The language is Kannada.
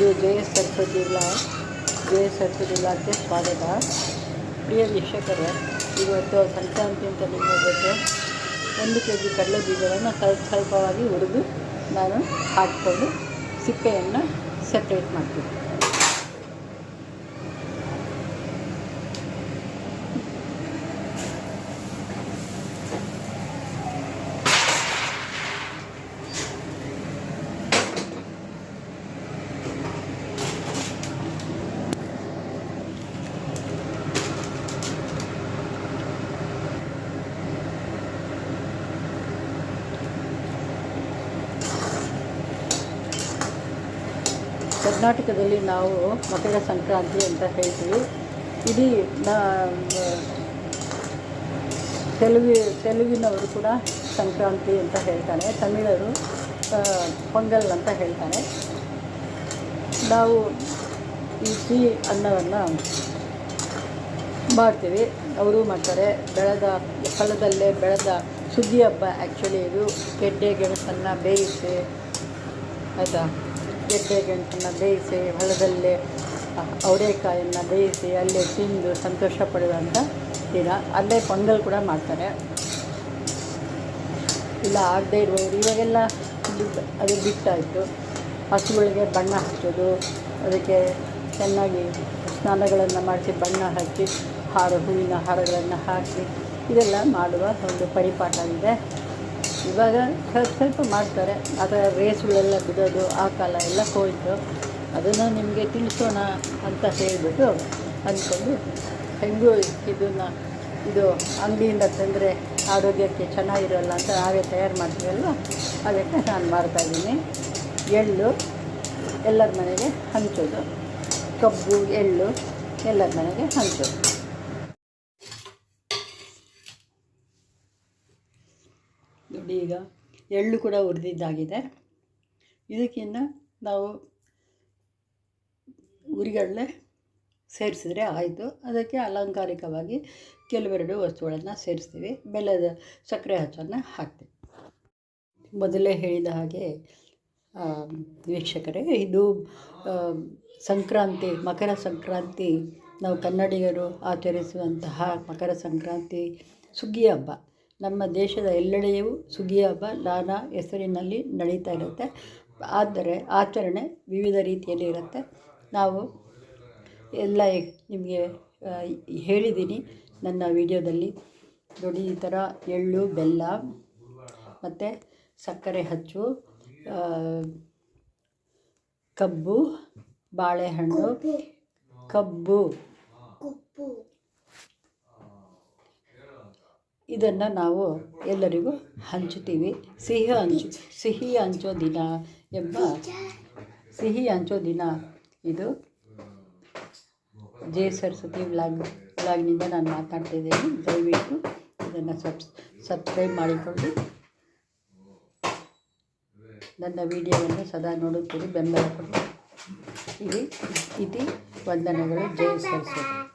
ಇದು ಜಯ ಸರಸ್ವತಿ ಬ್ಲಾಗ್ ಜಯ ಸರಸ್ವತಿ ಬ್ಲಾಗ್ಗೆ ಸ್ವಾಗತ. ಪ್ರಿಯ ವೀಕ್ಷಕರೇ, ಇವತ್ತು ಸಂಕ್ರಾಂತಿ ಅಂತ ಜೊತೆ ಒಂದು ಕೆ ಜಿ ಕಡಲೆ ಬೀಜವನ್ನು ಸ್ವಲ್ಪ ಸ್ವಲ್ಪವಾಗಿ ಹುರಿದು ನಾನು ಹಾಕಿಕೊಂಡು ಸಿಪ್ಪೆಯನ್ನು ಸಪ್ರೇಟ್ ಮಾಡ್ತೀನಿ. ಕರ್ನಾಟಕದಲ್ಲಿ ನಾವು ಮಕರ ಸಂಕ್ರಾಂತಿ ಅಂತ ಹೇಳ್ತೀವಿ. ಇಡೀ ತೆಲುಗು, ತೆಲುಗಿನವರು ಕೂಡ ಸಂಕ್ರಾಂತಿ ಅಂತ ಹೇಳ್ತಾರೆ. ತಮಿಳರು ಪೊಂಗಲ್ ಅಂತ ಹೇಳ್ತಾರೆ. ನಾವು ಈ ಸಿಹಿ ಅನ್ನವನ್ನು ಮಾಡ್ತೀವಿ. ಅವರು ಮಾಡ್ತಾರೆ. ಬೆಳೆದ ಫಲದಲ್ಲೇ ಬೆಳೆದ ಸುಗ್ಗಿ ಹಬ್ಬ. ಆ್ಯಕ್ಚುಲಿ ಇದು ಗೆಡ್ಡೆ, ಗೆಣಸನ್ನು ಬೇಯಿಸಿ, ಆಯಿತಾ? ಗೆಡ್ಡೆ ಬೇಯಿಸಿ ಹೊಲದಲ್ಲೇ ಅವರೆಕಾಯನ್ನು ಬೇಯಿಸಿ, ಅಲ್ಲೇ ತಿಂದು ಸಂತೋಷ ಪಡುವಂಥ ದಿನ. ಅಲ್ಲೇ ಪೊಂಗಲ್ ಕೂಡ ಮಾಡ್ತಾರೆ. ಇಲ್ಲ, ಆಗದೇ ಇರ್ಬೋದು ಇವಾಗೆಲ್ಲ ಅದು ಬಿಟ್ಟಾಯಿತು. ಹಸುಗಳಿಗೆ ಬಣ್ಣ ಹಚ್ಚೋದು, ಅದಕ್ಕೆ ಚೆನ್ನಾಗಿ ಸ್ನಾನಗಳನ್ನು ಮಾಡಿಸಿ ಬಣ್ಣ ಹಚ್ಚಿ ಹಾರ ಹೂವಿನ ಹಾರಗಳನ್ನು ಹಾಕಿ, ಇದೆಲ್ಲ ಮಾಡುವ ಒಂದು ಪರಿಪಾಠ ಇದೆ. ಇವಾಗ ಸ್ವಲ್ಪ ಸ್ವಲ್ಪ ಮಾಡ್ತಾರೆ. ಅದರ ರೇಸ್ಗಳೆಲ್ಲ ಬಿಡೋದು ಆ ಕಾಲ ಎಲ್ಲ ಹೋಯಿತು. ಅದನ್ನು ನಿಮಗೆ ತಿಳಿಸೋಣ ಅಂತ ಹೇಳಿಬಿಟ್ಟು ಅಂದ್ಕೊಂಡು ಹೆಂಗೂ ಇದನ್ನು, ಇದು ಅಂಗಡಿಯಿಂದ ತಂದರೆ ಆರೋಗ್ಯಕ್ಕೆ ಚೆನ್ನಾಗಿರೋಲ್ಲ ಅಂತ ನಾವೇ ತಯಾರು ಮಾಡ್ತೀವಲ್ವ ಅದಕ್ಕೆ ನಾನು ಮಾಡ್ತಾಯಿದ್ದೀನಿ ಎಳ್ಳು ಎಲ್ಲರ ಮನೆಗೆ ಹಂಚೋದು. ಕಬ್ಬು, ಎಳ್ಳು ಎಲ್ಲರ ಮನೆಗೆ ಹಂಚೋದು ನೋಡಿ ಈಗ ಎಳ್ಳು ಕೂಡ ಹುರಿದಿದ್ದಾಗಿದೆ. ಇದಕ್ಕಿಂತ ನಾವು ಉರಿಗಡಲೆ ಸೇರಿಸಿದ್ರೆ ಆಯಿತು. ಅದಕ್ಕೆ ಅಲಂಕಾರಿಕವಾಗಿ ಕೆಲವೆರಡು ವಸ್ತುಗಳನ್ನು ಸೇರಿಸ್ತೀವಿ. ಬೆಲ್ಲದ ಸಕ್ಕರೆ ಹಚ್ಚನ್ನು ಹಾಕ್ತೀವಿ. ಮೊದಲೇ ಹೇಳಿದ ಹಾಗೆ ವೀಕ್ಷಕರೇ, ಇದು ಸಂಕ್ರಾಂತಿ, ಮಕರ ಸಂಕ್ರಾಂತಿ, ನಾವು ಕನ್ನಡಿಗರು ಆಚರಿಸುವಂತಹ ಮಕರ ಸಂಕ್ರಾಂತಿ ಸುಗ್ಗಿ ಹಬ್ಬ. ನಮ್ಮ ದೇಶದ ಎಲ್ಲೆಡೆಯೂ ಸುಗ್ಗಿ ಹಬ್ಬ ನಾನಾ ಹೆಸರಿನಲ್ಲಿ ನಡೀತಾ ಇರುತ್ತೆ. ಆದರೆ ಆಚರಣೆ ವಿವಿಧ ರೀತಿಯಲ್ಲಿ ಇರುತ್ತೆ. ನಾವು ಎಲ್ಲ ನಿಮಗೆ ಹೇಳಿದ್ದೀನಿ ನನ್ನ ವಿಡಿಯೋದಲ್ಲಿ ನೋಡಿ ಈ ಥರ ಎಳ್ಳು, ಬೆಲ್ಲ, ಮತ್ತು ಸಕ್ಕರೆ ಹಚ್ಚು ಕಬ್ಬು, ಬಾಳೆಹಣ್ಣು ಕಬ್ಬು. ಇದನ್ನು ನಾವು ಎಲ್ಲರಿಗೂ ಹಂಚುತ್ತೀವಿ. ಸಿಹಿ ಹಂಚು, ಸಿಹಿ ಹಂಚೋ ದಿನ ಎಂಬ ಸಿಹಿ ಹಂಚೋ ದಿನ ಇದು. ಜೆ ಸರಸ್ವತಿ ವ್ಲಾಗ್, ವ್ಲಾಗ್ನಿಂದ ನಾನು ಮಾತಾಡ್ತಿದ್ದೀನಿ ದಯವಿಟ್ಟು ಇದನ್ನು ಸಬ್ಸ್, ಸಬ್ಸ್ಕ್ರೈಬ್ ಮಾಡಿಕೊಂಡು ನನ್ನ ವಿಡಿಯೋವನ್ನು ಸದಾ ನೋಡುತ್ತೀರಿ, ಬೆಂಬಲ ಕೊಡಿ ಇಲ್ಲಿ ಇತಿ ವಂದನೆಗಳು. ಜೈ ಸರಸ್ವತಿ.